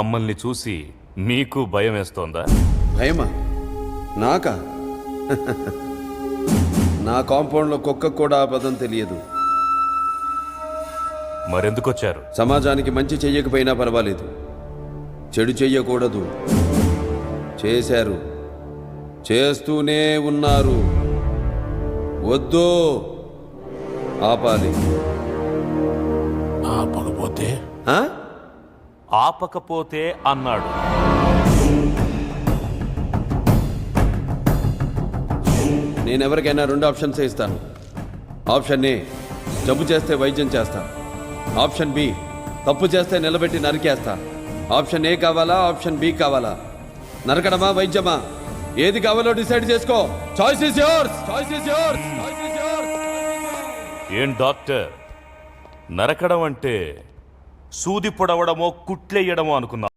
మమ్మల్ని చూసి మీకు భయం వేస్తోందా? భయమా? నాకా? నా కాంపౌండ్లో కుక్క కూడా ఆ పదం తెలియదు. మరెందుకొచ్చారు? సమాజానికి మంచి చెయ్యకపోయినా పర్వాలేదు. చెడు చెయ్యకూడదు. చేశారు. చేస్తూనే ఉన్నారు. వద్దు. ఆపాలి. ఆపకపోతే? ఆ? ఆపకపోతే అన్నాడు. నేను ఎవరికైనా రెండు ఆప్షన్స్ ఇస్తాను. ఆప్షన్ ఏ జబ్బు చేస్తే వైద్యం చేస్తా. ఆప్షన్ బి తప్పు చేస్తే నిలబెట్టి నరికేస్తా. ఆప్షన్ ఏ కావాలా ఆప్షన్ బి కావాలా? నరకడమా వైద్యమా? ఏది కావాలో డిసైడ్ చేసుకో. Choice is yours choice is yours ఏం డాక్టర్? నరకడం అంటే సూది పొడవడమో కుట్లెయ్యడమో అనుకున్నా